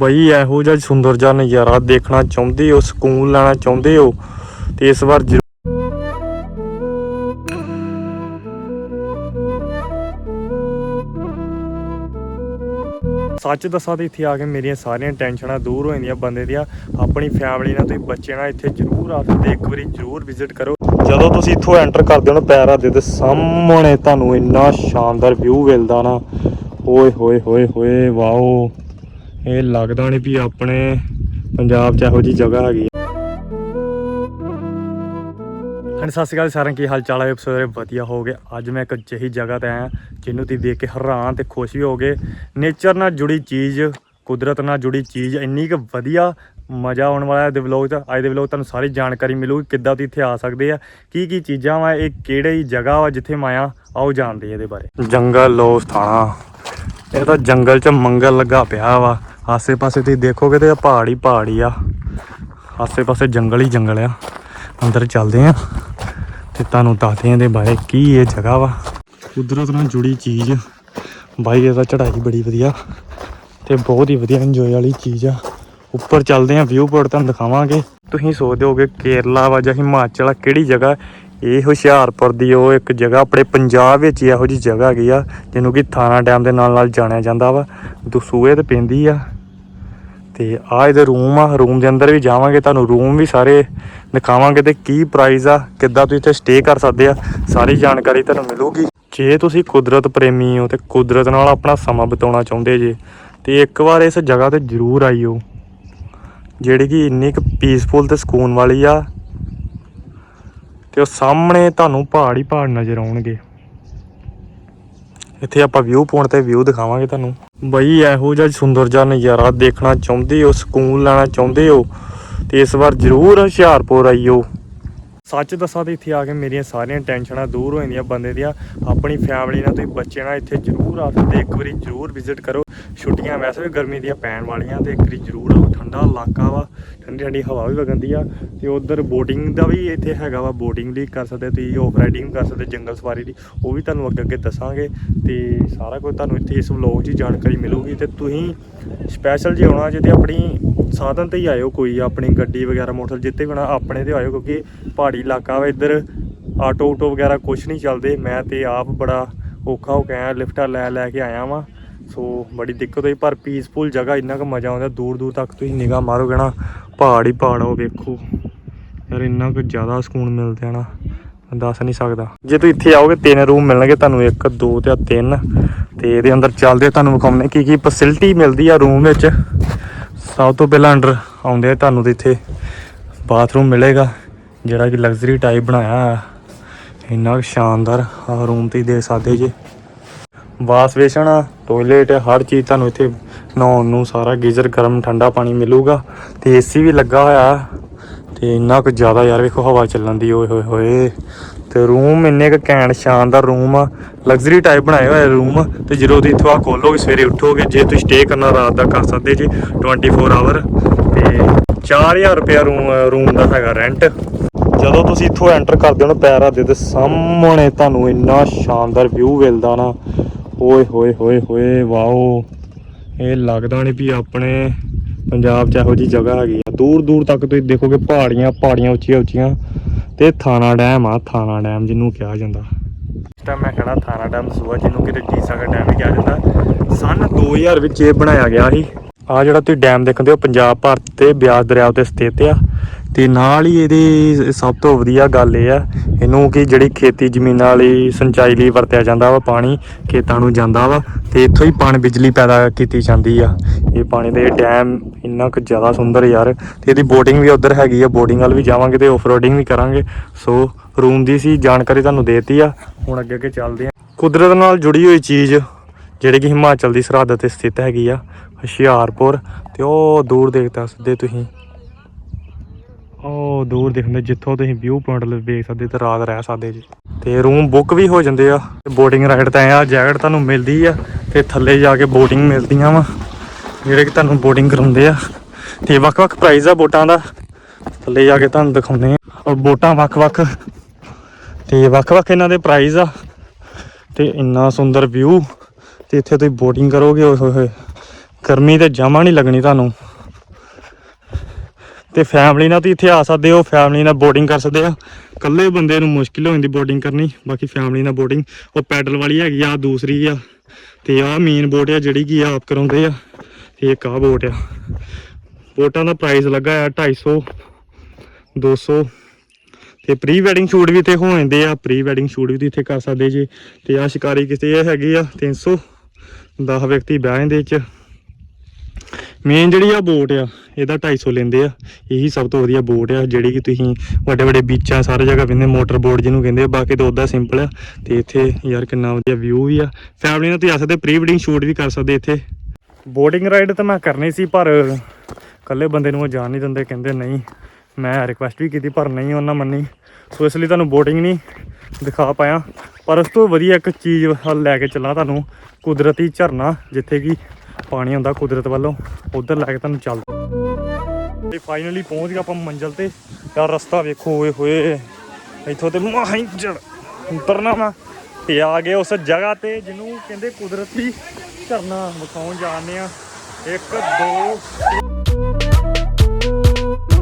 ਬਈ ਇਹੋ ਜਿਹਾ ਸੁੰਦਰ ਜਿਹਾ ਨਜ਼ਾਰਾ ਦੇਖਣਾ ਚਾਹੁੰਦੇ ਹੋ ਸਕੂਨ ਲੈਣਾ ਚਾਹੁੰਦੇ ਹੋ ਤੇ ਇਸ ਵਾਰ ਸੱਚ ਦੱਸਾਂ ਤੇ ਇੱਥੇ ਆ ਕੇ ਮੇਰੀਆਂ ਸਾਰੀਆਂ ਟੈਨਸ਼ਨਾਂ ਦੂਰ ਹੋ ਜਾਂਦੀਆਂ ਬੰਦੇ ਦੀਆਂ। ਆਪਣੀ ਫੈਮਿਲੀ ਨਾਲ ਤੁਸੀਂ ਬੱਚੇ ਨਾਲ ਇੱਥੇ ਜ਼ਰੂਰ ਆ ਕੇ ਇੱਕ ਵਾਰੀ ਜ਼ਰੂਰ ਵਿਜ਼ਿਟ ਕਰੋ। ਜਦੋਂ ਤੁਸੀਂ ਇੱਥੋਂ ਐਂਟਰ ਕਰਦੇ ਹੋ ਨਾ ਪੈਰ ਰੱਖਦੇ ਤੇ ਸਾਹਮਣੇ ਤੁਹਾਨੂੰ ਇੰਨਾ ਸ਼ਾਨਦਾਰ ਵਿਊ ਮਿਲਦਾ ਨਾ। ਓਏ ਹੋਏ ਹੋਏ ਹੋਏ ਵਾਓ। ਇਹ ਲੱਗਦਾ ਨਹੀਂ ਵੀ ਆਪਣੇ ਪੰਜਾਬ 'ਚ ਇਹੋ ਜੀ ਜਗ੍ਹਾ ਹੈਗੀ ਹੈ। ਹਾਂਜੀ ਸਤਿ ਸ਼੍ਰੀ ਅਕਾਲ ਸਾਰਿਆਂ ਨੂੰ, ਕੀ ਹਾਲ ਚਾਲ ਹੈ ਸਵੇਰੇ ਵਧੀਆ ਹੋਗੇ ਅੱਜ ਮੈਂ ਇੱਕ ਅਜਿਹੀ ਜਗ੍ਹਾ ਤੇ ਆਇਆ ਜਿਹਨੂੰ ਤੁਸੀਂ ਦੇਖ ਕੇ ਹੈਰਾਨ ਤੇ ਖੁਸ਼ ਵੀ ਹੋਗੇ ਨੇਚਰ ਨਾਲ ਜੁੜੀ ਚੀਜ਼ ਕੁਦਰਤ ਨਾਲ ਜੁੜੀ ਚੀਜ਼ ਇੰਨੀ ਕੁ ਵਧੀਆ ਮਜ਼ਾ ਆਉਣ ਵਾਲਾ ਹੈ ਦੇ ਵਲੌਗ 'ਚ। ਅੱਜ ਦੇ ਵਲੌਗ ਤੁਹਾਨੂੰ ਸਾਰੀ ਜਾਣਕਾਰੀ ਮਿਲੂਗੀ ਕਿੱਦਾਂ ਤੁਸੀਂ ਇੱਥੇ ਆ ਸਕਦੇ ਆ ਕੀ ਕੀ ਚੀਜ਼ਾਂ ਵਾ ਇਹ ਕਿਹੜੀ ਜਗ੍ਹਾ ਵਾ ਜਿੱਥੇ ਮਾਇਆ ਆਓ ਜਾਣਦੇ ਇਹਦੇ ਬਾਰੇ। ਜੰਗਲ ਲੋ ਥਾਣਾ ਇਹ ਤਾਂ ਜੰਗਲ 'ਚ ਮੰਗਲ ਲੱਗਾ ਪਿਆ ਵਾ। ਆਸੇ ਪਾਸੇ ਤੁਸੀਂ ਦੇਖੋਗੇ ਤੇ ਪਹਾੜ ਹੀ ਪਹਾੜ ਹੀ ਆ। ਆਸੇ ਪਾਸੇ ਜੰਗਲ ਹੀ ਜੰਗਲ ਆ। ਅੰਦਰ ਚੱਲਦੇ ਆ। ਤੇ ਤੁਹਾਨੂੰ ਦੱਸਦੇ ਆ ਇਹਦੇ ਬਾਰੇ ਕੀ ਇਹ ਜਗ੍ਹਾ ਵਾ। ਕੁਦਰਤ ਨਾਲ ਜੁੜੀ ਚੀਜ਼। ਬਾਈ ਇਹਦਾ ਚੜ੍ਹਾਈ ਬੜੀ ਵਧੀਆ। ਤੇ ਬਹੁਤ ਹੀ ਵਧੀਆ ਇੰਜੋਏ ਵਾਲੀ ਚੀਜ਼ ਆ। ਉੱਪਰ ਚੱਲਦੇ ਆ ਵਿਊ ਪੁਆਇੰਟ ਤੁਹਾਨੂੰ ਦਿਖਾਵਾਂਗੇ। ਤੁਸੀਂ ਸੋਚਦੇ ਹੋਗੇ ਕੇਰਲਾ ਵਾ ਜਾਂ ਹਿਮਾਚਲ ਆ, ਕਿਹੜੀ ਜਗ੍ਹਾ? ਇਹ ਹੁਸ਼ਿਆਰਪੁਰ ਦੀ ਉਹ ਇੱਕ ਜਗ੍ਹਾ, ਆਪਣੇ ਪੰਜਾਬ ਵਿੱਚ ਹੀ ਇਹੋ ਜੀ ਜਗ੍ਹਾ ਹੈਗੀ ਆ, ਜਿਹਨੂੰ ਕਿ ਥਾਣਾ ਡੈਮ ਦੇ ਨਾਲ ਨਾਲ ਜਾਣਿਆ ਜਾਂਦਾ ਵਾ। ਦਸੂਏ ਤੇ ਪੈਂਦੀ ਆ। ਤੇ ਆ ਇਹਦੇ ਰੂਮ ਆ ਰੂਮ ਦੇ ਅੰਦਰ ਵੀ ਜਾਵਾਂਗੇ, ਤੁਹਾਨੂੰ ਰੂਮ ਵੀ ਸਾਰੇ ਦਿਖਾਵਾਂਗੇ ਤੇ ਕੀ ਪ੍ਰਾਈਸ ਆ, ਕਿੱਦਾਂ ਤੁਸੀਂ ਇੱਥੇ ਸਟੇ ਕਰ ਸਕਦੇ ਆ, ਸਾਰੀ ਜਾਣਕਾਰੀ ਤੁਹਾਨੂੰ ਮਿਲੂਗੀ। ਜੇ ਤੁਸੀਂ ਕੁਦਰਤ ਪ੍ਰੇਮੀ ਹੋ ਤੇ ਕੁਦਰਤ ਨਾਲ ਆਪਣਾ ਸਮਾਂ ਬਿਤਾਉਣਾ ਚਾਹੁੰਦੇ ਜੇ, ਤੇ ਇੱਕ ਵਾਰ ਇਸ ਜਗ੍ਹਾ ਤੇ ਜ਼ਰੂਰ ਆਇਓ ਜਿਹੜੀ ਕਿ ਇੰਨੀ ਕੁ ਪੀਸਫੁਲ ਤੇ ਸਕੂਨ ਵਾਲੀ ਆ, ਤੇ ਉਹ ਸਾਹਮਣੇ ਤੁਹਾਨੂੰ ਪਹਾੜ ਹੀ ਪਹਾੜ ਨਜ਼ਰ ਆਉਣਗੇ। ਇੱਥੇ ਆਪਾਂ ਵਿਊ ਪੁਆਇੰਟ ਤੇ ਵਿਊ ਦਿਖਾਵਾਂਗੇ ਤੁਹਾਨੂੰ। ਬਈ, ਇਹੋ ਜਿਹਾ ਸੁੰਦਰ ਜਿਹਾ ਨਜ਼ਾਰਾ ਦੇਖਣਾ ਚਾਹੁੰਦੇ ਹੋ, ਸਕੂਨ ਲੈਣਾ ਚਾਹੁੰਦੇ ਹੋ, ਤੇ ਇਸ ਵਾਰ ਜ਼ਰੂਰ ਹੁਸ਼ਿਆਰਪੁਰ ਆਇਓ ਸੱਚ ਦੱਸਾਂ ਤੇ ਇੱਥੇ ਆ ਕੇ ਮੇਰੀਆਂ ਸਾਰੀਆਂ ਟੈਨਸ਼ਨਾਂ ਦੂਰ ਹੋ ਜਾਂਦੀਆਂ ਬੰਦੇ ਦੀਆਂ। ਆਪਣੀ ਫੈਮਿਲੀ ਨਾਲ ਤੁਸੀਂ ਬੱਚੇ ਨਾਲ ਇੱਥੇ ਜ਼ਰੂਰ ਆ ਸਕਦੇ ਇੱਕ ਵਾਰੀ ਜ਼ਰੂਰ ਵਿਜ਼ਿਟ ਕਰੋ। ਛੁੱਟੀਆਂ ਵੈਸੇ ਵੀ ਗਰਮੀ ਦੀਆਂ ਪੈਣ ਵਾਲੀਆਂ ਤੇ ਇੱਕ ਜ਼ਰੂਰ ਆ ਠੰਡਾ ਇਲਾਕਾ ਵਾ, ਠੰਡੀ ਠੰਡੀ ਹਵਾ ਵੀ ਵਗਦੀ ਆ ਤੇ ਉਧਰ ਬੋਟਿੰਗ ਦਾ ਵੀ ਇੱਥੇ ਹੈਗਾ ਵਾ ਬੋਟਿੰਗ ਵੀ ਕਰ ਸਕਦੇ ਤੁਸੀਂ ਆਫ ਰਾਈਡਿੰਗ ਕਰ ਸਕਦੇ, ਜੰਗਲ ਸਵਾਰੀ ਦੀ, ਉਹ ਵੀ ਤੁਹਾਨੂੰ ਅੱਗੇ ਅੱਗੇ ਦੱਸਾਂਗੇ ਤੇ ਸਾਰਾ ਕੁਝ ਤੁਹਾਨੂੰ ਇੱਥੇ ਇਸ ਵਲੌਗ 'ਚ ਜਾਣਕਾਰੀ ਮਿਲੂਗੀ ਤੇ ਤੁਸੀਂ ਸਪੈਸ਼ਲ ਜੇ ਆਉਣਾ ਜੇ ਤੇ ਆਪਣੀ ਸਾਧਨ ਤੇ ਹੀ ਆਇਓ ਕੋਈ, ਆਪਣੀ ਗੱਡੀ ਵਗੈਰਾ ਮੋਟਰ ਜਿੱਤੇ ਵੀ ਆਉਣਾ, ਆਪਣੇ ਤੇ ਆਇਓ ਕਿਉਂਕਿ ਪਹਾੜੀ ਇਲਾਕਾ ਵਾ, ਇੱਧਰ ਆਟੋ ਊਟੋ ਵਗੈਰਾ ਕੁਝ ਨਹੀਂ ਚੱਲਦੇ, ਮੈਂ ਤੇ ਆਪ ਬੜਾ ਔਖਾ ਹੋ ਕੇ ਆਇਆ, ਲਿਫਟਾਂ ਲੈ ਲੈ ਕੇ ਆਇਆ ਵਾਂ। ਸੋ ਬੜੀ ਦਿੱਕਤ ਹੋਈ, ਪਰ ਪੀਸਫੁਲ ਜਗ੍ਹਾ, ਇੰਨਾ ਕੁ ਮਜ਼ਾ ਆਉਂਦਾ, ਦੂਰ ਦੂਰ ਤੱਕ ਤੁਸੀਂ ਨਿਗਾਹ ਮਾਰੋਗੇ ਨਾ, ਪਹਾੜ ਹੀ ਪਹਾੜ ਉਹ ਵੇਖੋ। ਯਾਰ ਇੰਨਾ ਕੁ ਜ਼ਿਆਦਾ ਸਕੂਨ ਮਿਲਦਾ ਨਾ ਦੱਸ ਨਹੀਂ ਸਕਦਾ। ਜੇ ਤੁਸੀਂ ਇੱਥੇ ਆਓਗੇ, ਤਿੰਨ ਰੂਮ ਮਿਲਣਗੇ ਤੁਹਾਨੂੰ, ਇੱਕ, ਦੋ ਤੇ ਆਹ ਤਿੰਨ। ਤੇ ਇਹਦੇ ਅੰਦਰ ਚੱਲਦੇ ਤੁਹਾਨੂੰ ਵਿਖਾਉਂਦੇ ਕੀ ਕੀ ਫੈਸਿਲਿਟੀ ਮਿਲਦੀ ਆ ਰੂਮ ਵਿੱਚ। ਸਭ ਤੋਂ ਪਹਿਲਾਂ ਅੰਡਰ ਆਉਂਦੇ ਆ ਤੁਹਾਨੂੰ ਤੇ ਇੱਥੇ ਬਾਥਰੂਮ ਮਿਲੇਗਾ, ਜਿਹੜਾ ਕਿ ਲਗਜ਼ਰੀ ਟਾਈਪ ਬਣਾਇਆ ਆ ਇੰਨਾ ਕੁ ਸ਼ਾਨਦਾਰ ਆ ਰੂਮ ਤੇ ਦੇਖ ਸਕਦੇ ਜੇ। ਵਾਸ਼ ਬੇਸਣ ਟੋਇਲੇਟ ਹਰ ਚੀਜ਼ ਤੁਹਾਨੂੰ ਇੱਥੇ ਨਹਾਉਣ ਨੂੰ ਸਾਰਾ ਗੀਜ਼ਰ, ਗਰਮ, ਠੰਡਾ ਪਾਣੀ ਮਿਲੂਗਾ। ਤੇ ਏਸੀ ਵੀ ਲੱਗਾ ਹੋਇਆ। ਤੇ ਇੰਨਾ ਕੁ ਜ਼ਿਆਦਾ ਯਾਰ ਵੇਖੋ ਹਵਾ ਚੱਲਣ ਦੀ, ਓਏ ਹੋਏ ਹੋਏ। ਤੇ ਰੂਮ ਇੰਨੇ ਕੁ ਘੈਂਟ, ਸ਼ਾਨਦਾਰ ਰੂਮ ਆ। ਲਗਜ਼ਰੀ ਟਾਈਪ ਬਣਾਏ ਹੋਏ ਰੂਮ ਤੇ ਜਦੋਂ ਤੁਸੀਂ ਇੱਥੋਂ ਆ ਖੋਲੋਗੇ, ਸਵੇਰੇ ਉੱਠੋਗੇ, ਜੇ ਤੁਸੀਂ ਸਟੇ ਕਰਨਾ ਰਾਤ ਦਾ ਕਰ ਸਕਦੇ ਜੀ 24 ਆਵਰ ਤੇ 4000 ਰੁਪਿਆ ਰੂਮ ਰੂਮ ਦਾ ਹੈਗਾ ਰੈਂਟ ਜਦੋਂ ਤੁਸੀਂ ਇੱਥੋਂ ਐਂਟਰ ਕਰਦੇ ਹੋ ਨਾ ਪੈਰ ਰੱਖਦੇ ਤੇ, ਸਾਹਮਣੇ ਤੁਹਾਨੂੰ ਇੰਨਾ ਸ਼ਾਨਦਾਰ ਵਿਊ ਮਿਲਦਾ ਨਾ। ਓਏ ਹੋਏ ਹੋਏ ਹੋਏ, ਵਾਓ। ਇਹ ਲੱਗਦਾ ਨਹੀਂ ਵੀ ਆਪਣੇ ਪੰਜਾਬ 'ਚ ਇਹੋ ਜੀ ਜਗ੍ਹਾ ਹੈਗੀ ਆ। ਦੂਰ ਦੂਰ ਤੱਕ ਤੁਸੀਂ ਦੇਖੋਗੇ ਪਹਾੜੀਆਂ ਪਹਾੜੀਆਂ ਉੱਚੀਆਂ ਉੱਚੀਆਂ। ਤੇ ਥਾਣਾ ਡੈਮ ਆ, ਥਾਣਾ ਡੈਮ ਜਿਹਨੂੰ ਕਿਹਾ ਜਾਂਦਾ। ਇਸ ਮੈਂ ਖੜਾ ਥਾਣਾ ਡੈਮ ਸੂਆ, ਜਿਹਨੂੰ ਕਿਤੇ ਰਣਜੀਤ ਸਾਗਰ ਡੈਮ ਵੀ ਕਿਹਾ ਜਾਂਦਾ। ਸਨ 2000 ਵਿੱਚ ਇਹ ਬਣਾਇਆ ਗਿਆ ਸੀ। ਆ ਜਿਹੜਾ ਤੁਸੀਂ ਡੈਮ ਦੇਖਦੇ ਹੋ ਪੰਜਾਬ ਭਾਰਤ ਤੇ ਬਿਆਸ ਦਰਿਆ ਤੇ ਸਥਿਤ ਆ। ਤੇ ਨਾਲ ਹੀ ਇਹਦੀ ਸਭ ਤੋਂ ਵਧੀਆ ਗੱਲ ਇਹ ਆ, ਇਹਨੂੰ ਕਿ ਜਿਹੜੀ ਖੇਤੀ ਜ਼ਮੀਨਾਂ ਲਈ ਸਿੰਚਾਈ ਲਈ ਵਰਤਿਆ ਜਾਂਦਾ ਵਾ, ਪਾਣੀ ਖੇਤਾਂ ਨੂੰ ਜਾਂਦਾ ਵਾ, ਤੇ ਇੱਥੋਂ ਹੀ ਪਾਣੀ ਬਿਜਲੀ ਪੈਦਾ ਕੀਤੀ ਜਾਂਦੀ ਆ। ਇਹ ਪਾਣੀ ਦੇ ਡੈਮ ਇੰਨਾ ਕੁ ਜ਼ਿਆਦਾ ਸੁੰਦਰ ਯਾਰ, ਤੇ ਇਹਦੀ ਬੋਟਿੰਗ ਵੀ ਉੱਧਰ ਹੈਗੀ ਆ ਬੋਟਿੰਗ ਵੱਲ ਵੀ ਜਾਵਾਂਗੇ ਤੇ ਆਫਰੋਡਿੰਗ ਵੀ ਕਰਾਂਗੇ। ਸੋ ਰੂਮ ਦੀ ਸੀ ਜਾਣਕਾਰੀ ਤੁਹਾਨੂੰ ਦੇਤੀ ਆ, ਹੁਣ ਅੱਗੇ ਅੱਗੇ ਚੱਲਦੇ ਆ। ਕੁਦਰਤ ਨਾਲ ਜੁੜੀ ਹੋਈ ਚੀਜ਼, ਜਿਹੜੀ ਕਿ ਹਿਮਾਚਲ ਦੀ ਸਰਹੱਦ ਤੇ ਸਥਿਤ ਹੈਗੀ ਆ, ਹੁਸ਼ਿਆਰਪੁਰ, ਤੇ ਉਹ ਦੂਰ ਦੇਖਦਾ ਸਿੱਧੇ ਤੁਸੀਂ। ਉਹ ਦੂਰ ਦਿਖਦੇ ਜਿੱਥੋਂ ਤੁਸੀਂ ਵਿਊ ਪੁਆਇੰਟ ਵੇਖ ਸਕਦੇ, ਤੇ ਰਾਤ ਰਹਿ ਸਕਦੇ ਜੀ। ਤੇ ਰੂਮ ਬੁੱਕ ਵੀ ਹੋ ਜਾਂਦੇ ਆ। ਬੋਟਿੰਗ ਰਾਈਡ ਤੇ ਆ ਜੈਕਟ ਤੁਹਾਨੂੰ ਮਿਲਦੀ ਆ, ਤੇ ਥੱਲੇ ਜਾ ਕੇ ਬੋਟਿੰਗ ਮਿਲਦੀਆਂ ਵਾ, ਜਿਹੜੇ ਕਿ ਤੁਹਾਨੂੰ ਬੋਟਿੰਗ ਕਰਾਉਂਦੇ ਆ। ਤੇ ਵੱਖ-ਵੱਖ ਪ੍ਰਾਈਸ ਆ ਬੋਟਾਂ ਦਾ। ਥੱਲੇ ਜਾ ਕੇ ਤੁਹਾਨੂੰ ਦਿਖਾਉਂਦੇ ਆ। ਔਰ ਬੋਟਾਂ ਵੱਖ-ਵੱਖ। ਤੇ ਵੱਖ-ਵੱਖ ਇਹਨਾਂ ਦੇ ਪ੍ਰਾਈਸ ਆ। ਤੇ ਇੰਨਾ ਸੁੰਦਰ ਵਿਊ ਤੇ ਇੱਥੇ ਤੁਸੀਂ ਬੋਟਿੰਗ ਕਰੋਗੇ, ਓਏ ਹੋਏ ਹੋਏ। ਗਰਮੀ ਤੇ ਜਮਾ ਨਹੀਂ ਲੱਗਣੀ ਤੁਹਾਨੂੰ। ਤੇ ਫੈਮਿਲੀ ਨਾਲ ਤੁਸੀਂ ਇੱਥੇ ਆ ਸਕਦੇ ਹੋ ਫੈਮਿਲੀ ਨਾਲ ਬੋਟਿੰਗ ਕਰ ਸਕਦੇ ਆ। ਇਕੱਲੇ ਬੰਦੇ ਨੂੰ ਮੁਸ਼ਕਿਲ ਹੋ ਜਾਂਦੀ ਬੋਟਿੰਗ ਕਰਨੀ, ਬਾਕੀ ਫੈਮਿਲੀ ਨਾਲ ਬੋਟਿੰਗ ਉਹ ਪੈਡਲ ਵਾਲੀ ਹੈਗੀ ਆ ਦੂਸਰੀ ਆ। ਤੇ ਆਹ ਮੇਨ ਬੋਟ ਆ, ਜਿਹੜੀ ਕੀ ਆਪ ਕਰਾਉਂਦੇ ਆ। ਤੇ ਇੱਕ ਆਹ ਬੋਟ ਆ। ਬੋਟਾਂ ਦਾ ਪ੍ਰਾਈਸ ਲੱਗਾ ਆ 250 200 ਤੇ ਪ੍ਰੀ ਵੈਡਿੰਗ ਸ਼ੂਟ ਵੀ ਇੱਥੇ ਹੋ ਜਾਂਦੇ ਆ ਪ੍ਰੀ ਵੈਡਿੰਗ ਸ਼ੂਟ ਵੀ ਇੱਥੇ ਕਰ ਸਕਦੇ ਜੀ। ਤੇ ਆ ਸ਼ਿਕਾਰੀ ਕਿਤੇ ਇਹ ਹੈਗੀ ਆ 300 10 ਵਿਅਕਤੀ ਬਹਿ ਜਾਂਦੇ ਚ। ਮੇਨ ਜਿਹੜੀ ਆ ਬੋਟ ਆ, ਇਹਦਾ 250 ਲੈਂਦੇ ਆ। ਇਹੀ ਸਭ ਤੋਂ ਵਧੀਆ ਬੋਟ ਆ, ਜਿਹੜੀ ਕਿ ਤੁਸੀਂ ਵੱਡੇ ਵੱਡੇ ਬੀਚਾਂ ਸਾਰੇ ਜਗ੍ਹਾ ਪੈਂਦੇ ਮੋਟਰ ਬੋਟ ਜਿਹਨੂੰ ਕਹਿੰਦੇ ਆ, ਬਾਕੀ ਤਾਂ ਉਦਾਂ ਸਿੰਪਲ ਆ। ਤੇ ਇੱਥੇ ਯਾਰ ਕਿੰਨਾ ਵਧੀਆ ਵਿਊ ਵੀ ਆ। ਫੈਮਿਲੀ ਨਾਲ ਤੁਸੀਂ ਆ ਸਕਦੇ ਪ੍ਰੀ ਵੈਡਿੰਗ ਸ਼ੂਟ ਵੀ ਕਰ ਸਕਦੇ ਇੱਥੇ। ਬੋਟਿੰਗ ਰਾਈਡ ਤਾਂ ਮੈਂ ਕਰਨੀ ਸੀ, ਪਰ ਇਕੱਲੇ ਬੰਦੇ ਨੂੰ ਉਹ ਜਾਣ ਨਹੀਂ ਦਿੰਦੇ, ਕਹਿੰਦੇ ਨਹੀਂ। ਮੈਂ ਰਿਕੁਐਸਟ ਵੀ ਕੀਤੀ, ਪਰ ਨਹੀਂ, ਉਹਨਾਂ ਮੰਨੀ। ਸੋ ਇਸ ਲਈ ਤੁਹਾਨੂੰ ਬੋਟਿੰਗ ਨਹੀਂ ਦਿਖਾ ਪਾਇਆ। ਪਰ ਉਸ ਤੋਂ ਵਧੀਆ ਇੱਕ ਚੀਜ਼ ਲੈ ਕੇ ਚੱਲਾਂ ਤੁਹਾਨੂੰ। ਕੁਦਰਤੀ ਝਰਨਾ, ਜਿੱਥੇ ਕਿ ਪਾਣੀ ਹੁੰਦਾ ਕੁਦਰਤ ਵੱਲੋਂ, ਉਧਰ ਲੈ ਤੁਹਾਨੂੰ ਚੱਲ ਤੇ ਫਾਈਨਲੀ ਪਹੁੰਚ ਗਏ ਆਪਾਂ ਮੰਜ਼ਲ ਤੇ। ਯਾਰ ਰਸਤਾ ਵੇਖੋ ਓਏ ਹੋਏ, ਇੱਥੋਂ ਤੇ ਮਹਾਂਜੜ ਉਤਰਨਾ ਵਾ। ਤੇ ਆ ਗਏ ਉਸ ਜਗ੍ਹਾ ਤੇ ਜਿਹਨੂੰ ਕਹਿੰਦੇ ਕੁਦਰਤੀ ਝਰਨਾ ਵਿਖਾਉਣ ਜਾਂਦੇ ਆ 1 2